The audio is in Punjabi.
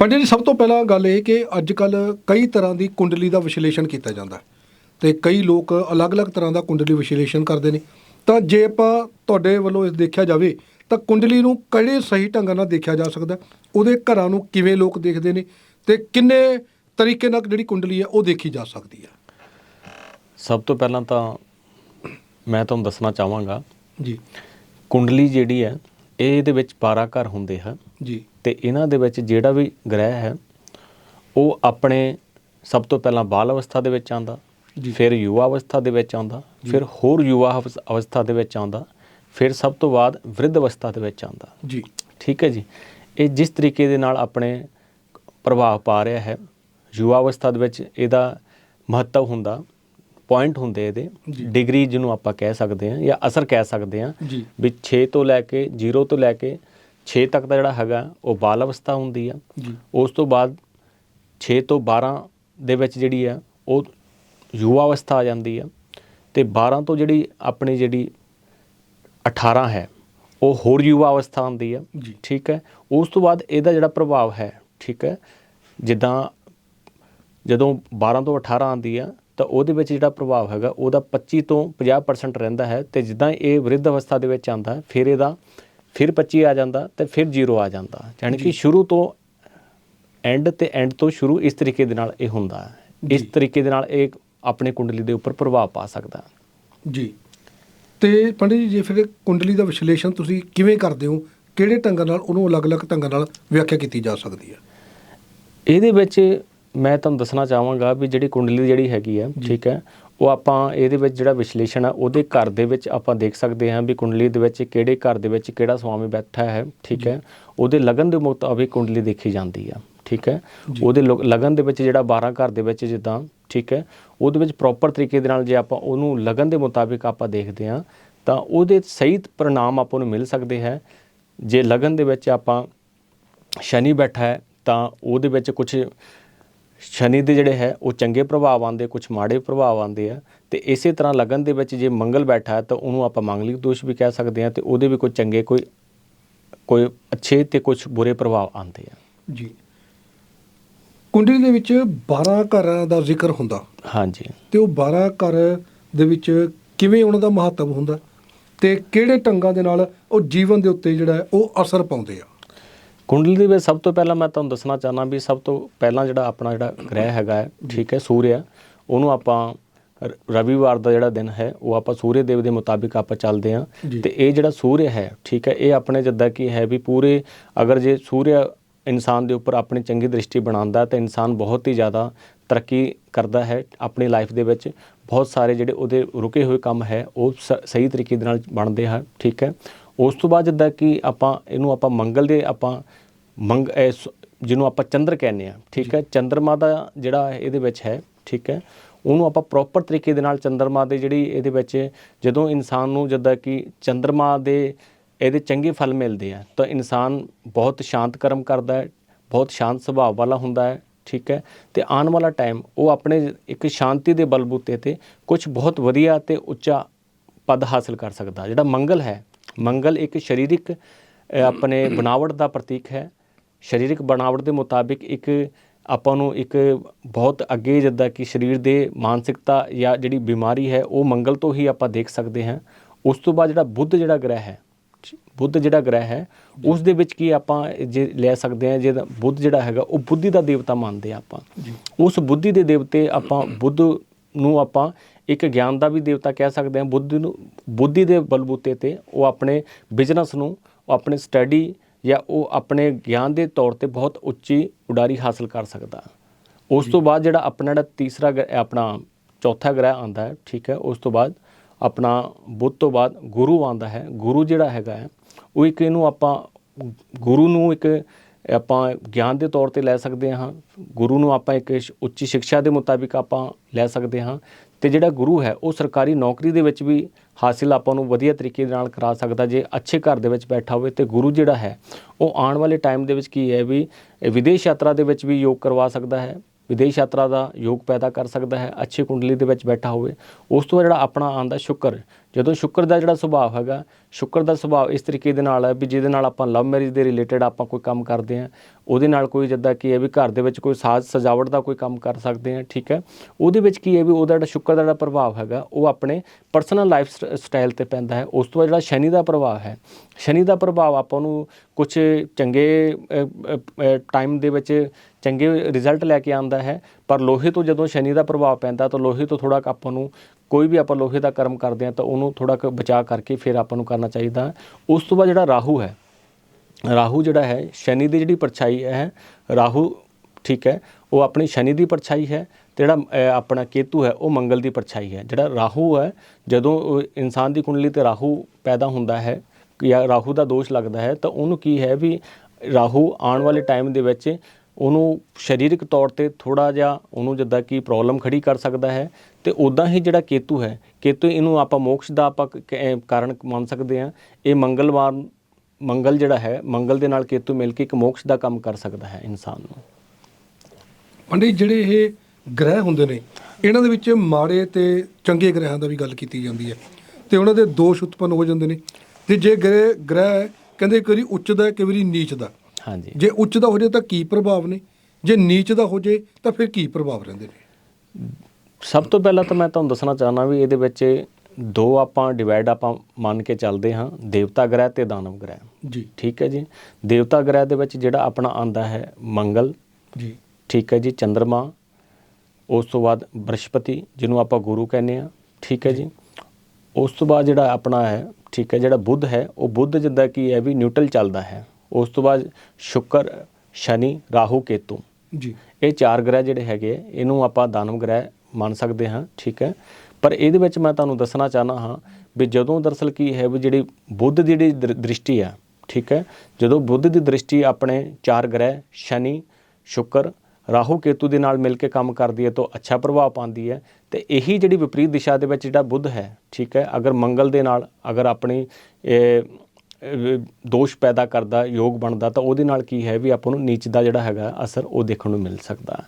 ਪੰਡਿਤ ਜੀ ਸਭ ਤੋਂ ਪਹਿਲਾਂ ਗੱਲ ਇਹ ਕਿ ਅੱਜ ਕੱਲ ਕਈ ਤਰ੍ਹਾਂ ਦੀ ਕੁੰਡਲੀ ਦਾ ਵਿਸ਼ਲੇਸ਼ਣ ਕੀਤਾ ਜਾਂਦਾ ਤੇ ਕਈ ਲੋਕ ਅਲੱਗ-ਅਲੱਗ ਤਰ੍ਹਾਂ ਦਾ ਕੁੰਡਲੀ ਵਿਸ਼ਲੇਸ਼ਣ ਕਰਦੇ ਨੇ। ਤਾਂ ਜੇ ਆਪਾਂ ਤੁਹਾਡੇ ਵੱਲੋਂ ਇਸ ਦੇਖਿਆ ਜਾਵੇ ਤਾਂ ਕੁੰਡਲੀ ਨੂੰ ਕਿਹੜੇ ਸਹੀ ਢੰਗ ਨਾਲ ਦੇਖਿਆ ਜਾ ਸਕਦਾ? ਉਹਦੇ ਘਰਾਂ ਨੂੰ ਕਿਵੇਂ ਲੋਕ ਦੇਖਦੇ ਨੇ ਤੇ ਕਿੰਨੇ ਤਰੀਕੇ ਨਾਲ ਜਿਹੜੀ ਕੁੰਡਲੀ ਹੈ ਉਹ ਦੇਖੀ ਜਾ ਸਕਦੀ ਹੈ? ਸਭ ਤੋਂ ਪਹਿਲਾਂ ਤਾਂ ਮੈਂ ਤੁਹਾਨੂੰ ਦੱਸਣਾ ਚਾਹਾਂਗਾ ਜੀ। ਕੁੰਡਲੀ ਜਿਹੜੀ ਹੈ ਇਹ ਇਹਦੇ ਵਿੱਚ 12 ਘਰ ਹੁੰਦੇ ਹਨ। ਜੀ। ਤੇ ਇਹਨਾਂ ਦੇ ਵਿੱਚ ਜਿਹੜਾ ਵੀ ਗ੍ਰਹਿ ਹੈ ਉਹ ਆਪਣੇ ਸਭ ਤੋਂ ਪਹਿਲਾਂ ਬਾਲ ਅਵਸਥਾ ਦੇ ਵਿੱਚ ਜੀ। ਫਿਰ ਯੁਵਾ ਅਵਸਥਾ ਦੇ ਵਿੱਚ ਆਉਂਦਾ ਫਿਰ ਹੋਰ ਯੁਵਾ ਅਵਸ- ਅਵਸਥਾ ਦੇ ਵਿੱਚ ਆਉਂਦਾ ਫਿਰ ਸਭ ਤੋਂ ਬਾਅਦ ਵਿਰਧ ਅਵਸਥਾ ਦੇ ਵਿੱਚ ਆਉਂਦਾ। ਜੀ। ਠੀਕ ਹੈ ਜੀ। ਇਹ ਜਿਸ ਤਰੀਕੇ ਦੇ ਨਾਲ ਆਪਣੇ ਪ੍ਰਭਾਵ ਪਾ ਰਿਹਾ ਹੈ ਯੁਵਾ ਅਵਸਥਾ ਦੇ ਵਿੱਚ ਇਹਦਾ ਮਹੱਤਵ ਹੁੰਦਾ ਪੁਆਇੰਟ ਹੁੰਦੇ ਇਹਦੇ। ਡਿਗਰੀ ਜਿਹਨੂੰ ਆਪਾਂ ਕਹਿ ਸਕਦੇ ਹਾਂ ਜਾਂ ਅਸਰ ਕਹਿ ਸਕਦੇ ਹਾਂ ਵੀ 6 ਤੋਂ ਲੈ ਕੇ 0 ਤੋਂ ਲੈ ਕੇ 6 ਤੱਕ ਦਾ ਜਿਹੜਾ ਹੈਗਾ ਉਹ ਬਾਲ ਅਵਸਥਾ ਹੁੰਦੀ ਆ। ਉਸ ਤੋਂ ਬਾਅਦ 6 ਤੋਂ 12 ਦੇ ਵਿੱਚ ਜਿਹੜੀ ਆ ਉਹ ਯੁਵਾ ਅਵਸਥਾ ਆ ਜਾਂਦੀ ਆ। ਤੇ 12 ਤੋਂ ਜਿਹੜੀ ਆਪਣੀ ਜਿਹੜੀ 18 ਹੈ ਉਹ ਹੋਰ ਯੁਵਾ ਅਵਸਥਾ ਆਉਂਦੀ ਆ। ਠੀਕ ਹੈ? ਉਸ ਤੋਂ ਬਾਅਦ ਇਹਦਾ ਜਿਹੜਾ ਪ੍ਰਭਾਵ ਹੈ ਠੀਕ ਹੈ? ਜਿੱਦਾਂ ਜਦੋਂ 12 ਤੋਂ 18 ਆਉਂਦੀ ਆ ਤਾਂ ਉਹਦੇ ਵਿੱਚ ਜਿਹੜਾ ਪ੍ਰਭਾਵ ਹੈਗਾ ਉਹਦਾ 25 ਤੋਂ 50% ਰਹਿੰਦਾ ਹੈ। ਤੇ ਜਿੱਦਾਂ ਇਹ ਵਿਰਧ ਅਵਸਥਾ ਦੇ ਵਿੱਚ ਆਉਂਦਾ ਹੈ, ਫਿਰ ਇਹਦਾ ਫਿਰ 25 ਆ ਜਾਂਦਾ ਤੇ ਫਿਰ 0 ਆ ਜਾਂਦਾ। ਯਾਨੀ ਕਿ ਸ਼ੁਰੂ ਤੋਂ ਐਂਡ ਤੇ ਐਂਡ ਤੋਂ ਸ਼ੁਰੂ ਇਸ ਤਰੀਕੇ ਦੇ ਨਾਲ ਇਹ ਹੁੰਦਾ ਹੈ। ਇਸ। ਤਰੀਕੇ ਦੇ ਨਾਲ ਇਹ ਆਪਣੀ ਕੁੰਡਲੀ ਦੇ ਉੱਪਰ ਪ੍ਰਭਾਵ ਪਾ ਸਕਦਾ ਜੀ। ਤੇ ਪੰਡਿਤ ਜੀ ਜੇ ਫਿਰ ਕੁੰਡਲੀ ਦਾ ਵਿਸ਼ਲੇਸ਼ਣ ਤੁਸੀਂ ਕਿਵੇਂ ਕਰਦੇ ਹੋ? ਕਿਹੜੇ ਢੰਗਾਂ ਨਾਲ ਉਹਨੂੰ ਅਲੱਗ-ਅਲੱਗ ਢੰਗਾਂ ਨਾਲ ਵਿਆਖਿਆ ਕੀਤੀ ਜਾ ਸਕਦੀ ਹੈ? ਇਹਦੇ ਵਿੱਚ ਮੈਂ ਤੁਹਾਨੂੰ ਦੱਸਣਾ ਚਾਹਾਂਗਾ ਵੀ ਜਿਹੜੀ ਕੁੰਡਲੀ ਜਿਹੜੀ ਹੈਗੀ ਹੈ ਠੀਕ ਹੈ ਉਹ ਆਪਾਂ ਇਹਦੇ ਵਿੱਚ ਜਿਹੜਾ ਵਿਸ਼ਲੇਸ਼ਣ ਆ ਉਹਦੇ ਘਰ ਦੇ ਵਿੱਚ ਆਪਾਂ ਦੇਖ ਸਕਦੇ ਹਾਂ ਵੀ ਕੁੰਡਲੀ ਦੇ ਵਿੱਚ ਕਿਹੜੇ ਘਰ ਦੇ ਵਿੱਚ ਕਿਹੜਾ ਸਵਾਮੀ ਬੈਠਾ ਹੈ ਠੀਕ ਹੈ। ਉਹਦੇ ਲਗਨ ਦੇ ਮੁਤਾਬਿਕ ਕੁੰਡਲੀ ਦੇਖੀ ਜਾਂਦੀ ਆ ਠੀਕ ਹੈ। ਉਹਦੇ ਲਗਨ ਦੇ ਵਿੱਚ ਜਿਹੜਾ 12 ਘਰ ਦੇ ਵਿੱਚ ਜਿੱਦਾਂ ਠੀਕ ਹੈ ਉਹਦੇ ਵਿੱਚ ਪ੍ਰੋਪਰ ਤਰੀਕੇ ਦੇ ਨਾਲ ਜੇ ਆਪਾਂ ਉਹਨੂੰ ਲਗਨ ਦੇ ਮੁਤਾਬਿਕ ਆਪਾਂ ਦੇਖਦੇ ਹਾਂ ਤਾਂ ਉਹਦੇ ਸਹੀ ਪ੍ਰਣਾਮ ਆਪਾਂ ਨੂੰ ਮਿਲ ਸਕਦੇ ਹੈ। ਜੇ ਲਗਨ ਦੇ ਵਿੱਚ ਆਪਾਂ ਸ਼ਨੀ ਬੈਠਾ ਹੈ ਤਾਂ ਉਹਦੇ ਵਿੱਚ ਕੁਝ ਸ਼ਨੀ ਦੇ ਜਿਹੜੇ ਹੈ ਉਹ ਚੰਗੇ ਪ੍ਰਭਾਵ ਆਉਂਦੇ ਕੁਝ ਮਾੜੇ ਪ੍ਰਭਾਵ ਆਉਂਦੇ ਆ ਤੇ ਇਸੇ ਤਰ੍ਹਾਂ ਲਗਨ ਦੇ ਵਿੱਚ ਜੇ ਮੰਗਲ ਬੈਠਾ ਹੈ ਤਾਂ ਉਹਨੂੰ ਆਪਾਂ ਮੰਗਲਿਕ ਦੋਸ਼ ਵੀ ਕਹਿ ਸਕਦੇ ਹਾਂ ਤੇ ਉਹਦੇ ਵੀ ਕੋਈ ਚੰਗੇ ਕੋਈ ਕੋਈ ਅੱਛੇ ਤੇ ਕੁਝ ਬੁਰੇ ਪ੍ਰਭਾਵ ਆਉਂਦੇ ਆ। ਜੀ। ਕੁੰਡਲੀ ਦੇ ਵਿੱਚ 12 ਘਰਾਂ ਦਾ ਜ਼ਿਕਰ ਹੁੰਦਾ। ਹਾਂਜੀ। ਤੇ ਉਹ 12 ਘਰ ਦੇ ਵਿੱਚ ਕਿਵੇਂ ਉਹਨਾਂ ਦਾ ਮਹੱਤਵ ਹੁੰਦਾ ਤੇ ਕਿਹੜੇ ਢੰਗਾਂ ਦੇ ਨਾਲ ਉਹ ਜੀਵਨ ਦੇ ਉੱਤੇ ਜਿਹੜਾ ਉਹ ਅਸਰ ਪਾਉਂਦੇ ਆ? ਕੁੰਡਲੀ ਦੇ ਵਿੱਚ ਸਭ ਤੋਂ ਪਹਿਲਾਂ ਮੈਂ ਤੁਹਾਨੂੰ ਦੱਸਣਾ ਚਾਹਨਾ ਵੀ ਸਭ ਤੋਂ ਪਹਿਲਾਂ ਜਿਹੜਾ ਆਪਣਾ ਜਿਹੜਾ ਗ੍ਰਹਿ ਹੈਗਾ ਹੈ ਠੀਕ ਹੈ ਸੂਰਯ ਉਹਨੂੰ ਆਪਾਂ ਰਵੀਵਾਰ ਦਾ ਜਿਹੜਾ ਦਿਨ ਹੈ ਉਹ ਆਪਾਂ ਸੂਰਯ ਦੇਵ ਦੇ ਮੁਤਾਬਿਕ ਆਪਾਂ ਚੱਲਦੇ ਜੀ। ਤੇ ਇਹ ਜਿਹੜਾ ਸੂਰਯ ਹੈ ਠੀਕ ਹੈ ਇਹ ਆਪਣੇ ਜਿੱਦਾਂ ਕੀ ਹੈ ਵੀ ਪੂਰੇ ਅਗਰ ਜੇ ਸੂਰਯ ਇਨਸਾਨ ਦੇ ਉੱਪਰ ਆਪਣੀ ਚੰਗੀ ਦ੍ਰਿਸ਼ਟੀ ਬਣਾਉਂਦਾ ਤਾਂ ਇਨਸਾਨ ਬਹੁਤ ਹੀ ਜ਼ਿਆਦਾ ਤਰੱਕੀ ਕਰਦਾ ਹੈ ਆਪਣੀ ਲਾਈਫ ਦੇ ਵਿੱਚ। ਬਹੁਤ ਸਾਰੇ ਜਿਹੜੇ ਉਹਦੇ ਰੁਕੇ ਹੋਏ ਕੰਮ ਹੈ ਉਹ ਸਹੀ ਤਰੀਕੇ ਦੇ ਨਾਲ ਬਣਦੇ ਹਨ ਠੀਕ ਹੈ। ਉਸ ਤੋਂ ਬਾਅਦ ਜਿੱਦਾਂ ਕਿ ਆਪਾਂ ਇਹਨੂੰ ਆਪਾਂ ਮੰਗਲ ਦੇ ਆਪਾਂ ਮੰਗ ਜਿਹਨੂੰ ਆਪਾਂ ਚੰਦਰ ਕਹਿੰਦੇ ਆ ਠੀਕ ਹੈ? ਚੰਦਰਮਾ ਦਾ ਜਿਹੜਾ ਇਹਦੇ ਵਿੱਚ ਹੈ ਠੀਕ ਹੈ? ਉਹਨੂੰ ਆਪਾਂ ਪ੍ਰੋਪਰ ਤਰੀਕੇ ਦੇ ਨਾਲ ਚੰਦਰਮਾ ਦੇ ਜਿਹੜੀ ਇਹਦੇ ਵਿੱਚ ਜਦੋਂ ਇਨਸਾਨ ਨੂੰ ਜਿੱਦਾਂ ਕਿ ਚੰਦਰਮਾ ਦੇ ਇਹਦੇ ਚੰਗੇ ਫਲ ਮਿਲਦੇ ਆ ਤਾਂ ਇਨਸਾਨ ਬਹੁਤ ਸ਼ਾਂਤ ਕਰਮ ਕਰਦਾ ਹੈ ਬਹੁਤ ਸ਼ਾਂਤ ਸੁਭਾਅ ਵਾਲਾ ਹੁੰਦਾ ਹੈ ਠੀਕ ਹੈ? ਤੇ ਆਉਣ ਵਾਲਾ ਟਾਈਮ ਉਹ ਆਪਣੇ ਇੱਕ ਸ਼ਾਂਤੀ ਦੇ ਬਲਬੂਤੇ ਤੇ ਕੁਝ ਬਹੁਤ ਵਧੀਆ ਤੇ ਉੱਚਾ ਪਦ ਹਾਸਲ ਕਰ ਸਕਦਾ ਜਿਹੜਾ ਮੰਗਲ ਹੈ। ਮੰਗਲ ਇੱਕ ਸਰੀਰਕ ਆਪਣੇ ਬਣਾਵਟ ਦਾ ਪ੍ਰਤੀਕ ਹੈ। ਸਰੀਰਕ ਬਣਾਵਟ ਦੇ ਮੁਤਾਬਿਕ ਇੱਕ ਆਪਾਂ ਨੂੰ ਇੱਕ ਬਹੁਤ ਅੱਗੇ ਜਿੱਦਾਂ ਕਿ ਸਰੀਰ ਦੇ ਮਾਨਸਿਕਤਾ ਜਾਂ ਜਿਹੜੀ ਬਿਮਾਰੀ ਹੈ ਉਹ ਮੰਗਲ ਤੋਂ ਹੀ ਆਪਾਂ ਦੇਖ ਸਕਦੇ ਹਾਂ। ਉਸ ਤੋਂ ਬਾਅਦ ਜਿਹੜਾ ਬੁੱਧ ਜਿਹੜਾ ਗ੍ਰਹਿ ਹੈ ਬੁੱਧ ਜਿਹੜਾ ਗ੍ਰਹਿ ਹੈ ਉਸ ਦੇ ਵਿੱਚ ਕੀ ਆਪਾਂ ਜੇ ਲੈ ਸਕਦੇ ਹਾਂ ਜੇ ਬੁੱਧ ਜਿਹੜਾ ਹੈਗਾ ਉਹ ਬੁੱਧੀ ਦਾ ਦੇਵਤਾ ਮੰਨਦੇ ਆ ਆਪਾਂ। ਉਸ ਬੁੱਧੀ ਦੇ ਦੇਵਤੇ ਆਪਾਂ ਬੁੱਧ ਨੂੰ ਆਪਾਂ ਇੱਕ ਗਿਆਨ ਦਾ ਵੀ ਦੇਵਤਾ ਕਹਿ ਸਕਦੇ ਹਾਂ ਬੁੱਧ ਨੂੰ ਬੁੱਧੀ ਦੇ ਬਲਬੂਤੇ ਤੇ ਉਹ ਆਪਣੇ ਬਿਜ਼ਨਸ ਨੂੰ ਉਹ ਆਪਣੇ ਸਟੱਡੀ ਜਾਂ ਉਹ ਆਪਣੇ ਗਿਆਨ ਦੇ ਤੌਰ ਤੇ ਬਹੁਤ ਉੱਚੀ ਉਡਾਰੀ ਹਾਸਲ ਕਰ ਸਕਦਾ। ਉਸ ਤੋਂ ਬਾਅਦ ਜਿਹੜਾ ਆਪਣਾ ਜਿਹੜਾ ਤੀਸਰਾ ਆਪਣਾ ਚੌਥਾ ਗ੍ਰਹਿ ਆਂਦਾ ਹੈ ਠੀਕ ਹੈ ਉਸ ਤੋਂ ਬਾਅਦ ਆਪਣਾ ਬੁੱਧ ਤੋਂ ਬਾਅਦ ਗੁਰੂ ਆਂਦਾ ਹੈ। ਗੁਰੂ ਜਿਹੜਾ ਹੈਗਾ ਉਹ ਇੱਕ ਇਹਨੂੰ ਆਪਾਂ ਗੁਰੂ ਨੂੰ ਇੱਕ ਆਪਾਂ ਗਿਆਨ ਦੇ ਤੌਰ ਤੇ ਲੈ ਸਕਦੇ ਹਾਂ, ਗੁਰੂ ਨੂੰ ਆਪਾਂ ਇੱਕ ਉੱਚੀ ਸਿੱਖਿਆ ਦੇ ਮੁਤਾਬਿਕ ਆਪਾਂ ਲੈ ਸਕਦੇ ਹਾਂ ਤੇ ਜਿਹੜਾ ਗੁਰੂ ਹੈ, ਉਹ ਸਰਕਾਰੀ ਨੌਕਰੀ ਦੇ ਵਿੱਚ ਵੀ ਹਾਸਿਲ ਆਪਾਂ ਨੂੰ ਵਧੀਆ ਤਰੀਕੇ ਦੇ ਨਾਲ ਕਰਾ ਸਕਦਾ ਜੇ ਅੱਛੇ ਘਰ ਦੇ ਵਿੱਚ ਬੈਠਾ ਹੋਵੇ ਤੇ ਗੁਰੂ ਜਿਹੜਾ ਹੈ, ਉਹ ਆਉਣ ਵਾਲੇ ਟਾਈਮ ਦੇ ਵਿੱਚ ਕੀ ਹੈ ਵੀ ਵਿਦੇਸ਼ ਯਾਤਰਾ ਦੇ ਵਿੱਚ ਵੀ ਯੋਗ ਕਰਵਾ ਸਕਦਾ ਹੈ, ਵਿਦੇਸ਼ ਯਾਤਰਾ ਦਾ ਯੋਗ ਪੈਦਾ ਕਰ ਸਕਦਾ ਹੈ, ਅੱਛੇ ਕੁੰਡਲੀ ਦੇ ਵਿੱਚ ਬੈਠਾ ਹੋਵੇ, ਉਸ ਤੋਂ ਬਾਅਦ ਜਿਹੜਾ ਆਪਣਾ ਆਂਦਾ ਸ਼ੁਕਰ ਜਦੋਂ ਸ਼ੁਕਰ ਦਾ ਜਿਹੜਾ ਸੁਭਾਅ ਹੈਗਾ, ਸ਼ੁਕਰ ਦਾ ਸੁਭਾਅ ਇਸ ਤਰੀਕੇ ਦੇ ਨਾਲ ਹੈ ਵੀ ਜਿਹਦੇ ਨਾਲ ਆਪਾਂ ਲਵ ਮੈਰਿਜ ਦੇ ਰਿਲੇਟਡ ਆਪਾਂ ਕੋਈ ਕੰਮ ਕਰਦੇ ਹਾਂ, ਉਹਦੇ ਨਾਲ ਕੋਈ ਜਿੱਦਾਂ ਕੀ ਹੈ ਵੀ ਘਰ ਦੇ ਵਿੱਚ ਕੋਈ ਸਾਜ਼ ਸਜਾਵਟ ਦਾ ਕੋਈ ਕੰਮ ਕਰ ਸਕਦੇ ਹਾਂ, ਠੀਕ ਹੈ? ਉਹਦੇ ਵਿੱਚ ਕੀ ਹੈ ਵੀ ਉਹਦਾ ਜਿਹੜਾ ਸ਼ੁਕਰ ਦਾ ਜਿਹੜਾ ਪ੍ਰਭਾਵ ਹੈਗਾ, ਉਹ ਆਪਣੇ ਪਰਸਨਲ ਲਾਈਫ ਸਟਾਈਲ ਤੇ ਪੈਂਦਾ ਹੈ। ਉਸ ਤੋਂ ਬਾਅਦ ਜਿਹੜਾ ਸ਼ਨੀ ਦਾ ਪ੍ਰਭਾਵ ਹੈ, ਸ਼ਨੀ ਦਾ ਪ੍ਰਭਾਵ ਆਪਾਂ ਨੂੰ ਕੁਝ ਚੰਗੇ ਟਾਈਮ ਦੇ ਵਿੱਚ ਚੰਗੇ ਰਿਜ਼ਲਟ ਲੈ ਕੇ ਆਉਂਦਾ ਹੈ, ਪਰ ਲੋਹੇ ਤੋਂ ਜਦੋਂ ਸ਼ਨੀ ਦਾ ਪ੍ਰਭਾਵ ਪੈਂਦਾ ਤਾਂ ਲੋਹੇ ਤੋਂ ਥੋੜਾ ਆਪਾਂ ਨੂੰ ਕੋਈ ਵੀ ਆਪਾਂ ਲੋਹੇ ਦਾ ਕਰਮ ਕਰਦੇ ਹਾਂ ਤਾਂ ਉਹਨੂੰ ਥੋੜਾ ਕੁ ਬਚਾ ਕਰਕੇ ਫਿਰ ਆਪਾਂ ਨੂੰ ਕਰਨਾ ਚਾਹੀਦਾ। ਉਸ ਤੋਂ ਬਾਅਦ ਜਿਹੜਾ ਰਾਹੂ ਹੈ, ਰਾਹੂ ਜਿਹੜਾ ਹੈ, ਸ਼ਨੀ ਦੀ ਜਿਹੜੀ ਪਰਛਾਈ ਹੈ, ਰਾਹੂ ਠੀਕ ਹੈ, ਉਹ ਆਪਣੀ ਸ਼ਨੀ ਦੀ ਪਰਛਾਈ ਹੈ ਤੇ ਜਿਹੜਾ ਆਪਣਾ ਕੇਤੂ ਹੈ, ਉਹ ਮੰਗਲ ਦੀ ਪਰਛਾਈ ਹੈ। ਜਿਹੜਾ ਰਾਹੂ ਹੈ, ਜਦੋਂ ਇਨਸਾਨ ਦੀ ਕੁੰਡਲੀ ਤੇ ਰਾਹੂ ਪੈਦਾ ਹੁੰਦਾ ਹੈ ਜਾਂ ਰਾਹੂ ਦਾ ਦੋਸ਼ ਲੱਗਦਾ ਹੈ ਤਾਂ ਉਹਨੂੰ ਕੀ ਹੈ ਵੀ ਰਾਹੂ ਆਉਣ ਵਾਲੇ ਟਾਈਮ ਦੇ ਵਿੱਚ ਉਹਨੂੰ ਸਰੀਰਕ ਤੌਰ ਤੇ ਥੋੜਾ ਜਿਹਾ ਉਹਨੂੰ ਜਿੱਦਾਂ ਕਿ ਪ੍ਰੋਬਲਮ ਖੜੀ ਕਰ ਸਕਦਾ ਹੈ ਤੇ ਉਦਾਂ ਹੀ ਜਿਹੜਾ ਕੇਤੂ ਹੈ, ਕੇਤੂ ਇਹਨੂੰ ਆਪਾਂ ਮੋਕਸ਼ ਦਾ ਆਪਾਂ ਕਾਰਨ ਮੰਨ ਸਕਦੇ ਹਾਂ। ਇਹ ਮੰਗਲਵਾਰ, ਮੰਗਲ ਜਿਹੜਾ ਹੈ, ਮੰਗਲ ਦੇ ਨਾਲ ਕੇਤੂ ਮਿਲ ਕੇ ਇੱਕ ਮੋਕਸ਼ ਦਾ ਕੰਮ ਕਰ ਸਕਦਾ ਹੈ ਇਨਸਾਨ ਨੂੰ। ਪੰਡਿਤ, ਜਿਹੜੇ ਇਹ ਗ੍ਰਹਿ ਹੁੰਦੇ ਨੇ, ਇਹਨਾਂ ਦੇ ਵਿੱਚ ਮਾੜੇ ਤੇ ਚੰਗੇ ਗ੍ਰਹਿਾਂ ਦਾ ਵੀ ਗੱਲ ਕੀਤੀ ਜਾਂਦੀ ਹੈ ਤੇ ਉਹਨਾਂ ਦੇ ਦੋਸ਼ ਉਤਪੰਨ ਹੋ ਜਾਂਦੇ ਨੇ। ਤੇ ਜੇ ਗ੍ਰਹਿ ਗ੍ਰਹਿ ਕਹਿੰਦੇ ਕਈ ਵਾਰੀ ਉੱਚ ਦਾ ਕਈ ਵਾਰੀ ਨੀਚ ਦਾ ਹਾਂਜੀ। ਜੇ ਉੱਚ ਦਾ ਹੋ ਜਾਏ ਤਾਂ ਕੀ ਪ੍ਰਭਾਵ ਨੇ? ਜੇ ਨੀਚ ਦਾ ਹੋ ਜਾਏ ਤਾਂ ਫਿਰ ਕੀ ਪ੍ਰਭਾਵ ਰਹਿੰਦੇ ਨੇ? ਸਭ ਤੋਂ ਪਹਿਲਾਂ ਤਾਂ ਮੈਂ ਤੁਹਾਨੂੰ ਦੱਸਣਾ ਚਾਹਨਾ ਵੀ ਇਹਦੇ ਵਿੱਚ ਦੋ ਆਪਾਂ ਡਿਵਾਈਡ ਆਪਾਂ ਮੰਨ ਕੇ ਚੱਲਦੇ ਹਾਂ ਦੇਵਤਾ ਗ੍ਰਹਿ ਤੇ ਦਾਨਵ ਗ੍ਰਹਿ। ਜੀ। ਠੀਕ ਹੈ ਜੀ? ਦੇਵਤਾ ਗ੍ਰਹਿ ਦੇ ਵਿੱਚ ਜਿਹੜਾ ਆਪਣਾ ਆਂਦਾ ਹੈ ਮੰਗਲ ਜੀ। ਠੀਕ ਹੈ ਜੀ ਚੰ드ਰਮਾ ਉਸ ਤੋਂ ਬਾਅਦ ਬ੍ਰਹਸਪਤੀ ਜਿਹਨੂੰ ਆਪਾਂ ਗੁਰੂ ਕਹਿੰਦੇ ਆ ਠੀਕ ਹੈ ਜੀ? ਉਸ ਤੋਂ ਬਾਅਦ ਜਿਹੜਾ ਆਪਣਾ ਹੈ ਠੀਕ ਹੈ ਜਿਹੜਾ ਬੁੱਧ ਹੈ ਉਹ ਬੁੱਧ ਜਿੱਦਾਂ ਕੀ ਹੈ ਵੀ ਨਿਊਟਰਲ ਚੱਲਦਾ ਹੈ। ਉਸ ਤੋਂ ਬਾਅਦ ਸ਼ੁਕਰ ਸ਼ਨੀ ਰਾਹੂ ਕੇਤੂ। ਜੀ। ਇਹ ਚਾਰ ਗ੍ਰਹਿ ਜਿਹੜੇ ਹੈਗੇ ਇਹਨੂੰ ਆਪਾਂ ਦਾਨਵ ਗ੍ਰਹਿ ਮੰਨ ਸਕਦੇ ਹਾਂ ਠੀਕ ਹੈ। ਪਰ ਇਹਦੇ ਵਿੱਚ ਮੈਂ ਤੁਹਾਨੂੰ ਦੱਸਣਾ ਚਾਹਨਾ ਹਾਂ ਵੀ ਜਦੋਂ ਦਰਅਸਲ ਕੀ ਹੈ ਵੀ ਜਿਹੜੀ ਬੁੱਧ ਦੀ ਜਿਹੜੀ ਦ੍ਰਿ- ਦ੍ਰਿਸ਼ਟੀ ਆ ਠੀਕ ਹੈ ਜਦੋਂ ਬੁੱਧ ਦੀ ਦ੍ਰਿਸ਼ਟੀ ਆਪਣੇ ਚਾਰ ਗ੍ਰਹਿ ਸ਼ਨੀ ਸ਼ੁਕਰ ਰਾਹੂ ਕੇਤੂ ਦੇ ਨਾਲ ਮਿਲ ਕੇ ਕੰਮ ਕਰਦੀ ਹੈ ਤਾਂ ਅੱਛਾ ਪ੍ਰਭਾਵ ਪਾਉਂਦੀ ਹੈ ਤੇ ਇਹੀ ਜਿਹੜੀ ਵਿਪਰੀਤ ਦਿਸ਼ਾ ਦੇ ਵਿੱਚ ਜਿਹੜਾ ਬੁੱਧ ਹੈ ਠੀਕ ਹੈ ਅਗਰ ਮੰਗਲ ਦੇ ਨਾਲ ਅਗਰ ਆਪਣੀ ਦੋਸ਼ ਪੈਦਾ ਕਰਦਾ, ਯੋਗ ਬਣਦਾ, ਤਾਂ ਉਹਦੇ ਨਾਲ ਕੀ ਹੈ ਵੀ ਆਪਾਂ ਨੂੰ ਨੀਚ ਦਾ ਜਿਹੜਾ ਹੈਗਾ ਅਸਰ ਉਹ ਦੇਖਣ ਨੂੰ ਮਿਲ ਸਕਦਾ।